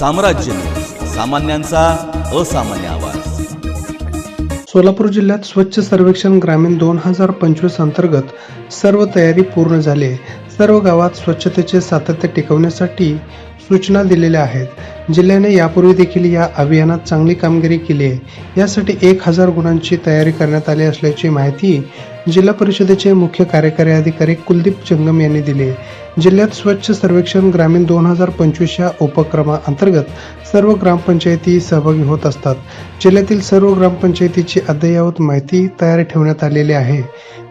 साम्राज्य सामान्यांचा असामान्य आवाज सोलापूर जिल्ह्यात स्वच्छ सर्वेक्षण ग्रामीण दोन हजार पंचवीस अंतर्गत सर्व तयारी पूर्ण झाली आहे. सर्व गावात स्वच्छतेचे सातत्य टिकवण्यासाठी सूचना दिलेल्या आहेत जिल्ह्याने यापूर्वी देखील या अभियानात चांगली कामगिरी केली आहे. यासाठी एक हजार गुणांची तयारी करण्यात आली असल्याची माहिती जिल्हा परिषदेचे मुख्य कार्यकारी अधिकारी कुलदीप जंगम यांनी दिली जिल्ह्यात स्वच्छ सर्वेक्षण ग्रामीण दोन हजार पंचवीस या उपक्रमाअंतर्गत सर्व ग्रामपंचायती सहभागी होत असतात. जिल्ह्यातील सर्व ग्रामपंचायतीची अद्ययावत माहिती तयार ठेवण्यात आलेली आहे.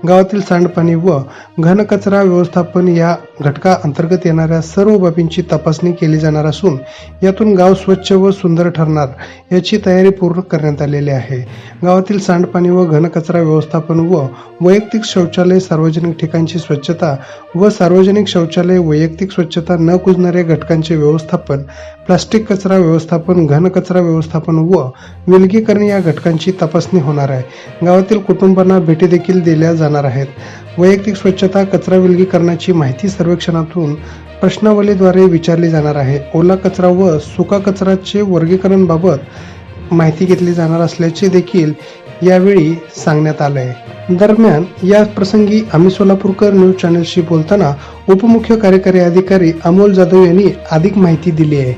गावातील सांडपाणी व घनकचरा व्यवस्थापन या घटका अंतर्गत येणाऱ्या सर्व बाबींची तपासणी केली जाणार असून यातून गाव स्वच्छ व सुंदर ठरणार याची तयारी पूर्ण करण्यात आलेली आहे. गावातील सांडपाणी व घनकचरा व्यवस्थापन व वैयक्तिक शौचालय सार्वजनिक ठिकाणची स्वच्छता व सार्वजनिक शौचालय वैयक्तिक स्वच्छता न कुजणाऱ्या घटकांचे व्यवस्थापन प्लास्टिक कचरा व्यवस्थापन घनकचरा व्यवस्थापन व विलगीकरण या घटकांची तपासणी होणार आहे. गावातील कुटुंबांना भेटी देखील दिल्या जाणार आहेत. वैयक्तिक स्वच्छता कचरा विलगीकरणाची माहिती सर्वेक्षणातून प्रश्नावलीद्वारे विचारली जाणार आहे. ओला कचरा व सुका कचऱ्याचे वर्गीकरणबाबत माहिती घेतली जाणार असल्याचे देखील यावेळी सांगण्यात आलं आहे दरम्यान या प्रसंगी आम्ही सोलापूरकर न्यूज चॅनलशी बोलताना उपमुख्य कार्यकारी अधिकारी अमोल जाधव यांनी अधिक माहिती दिली आहे.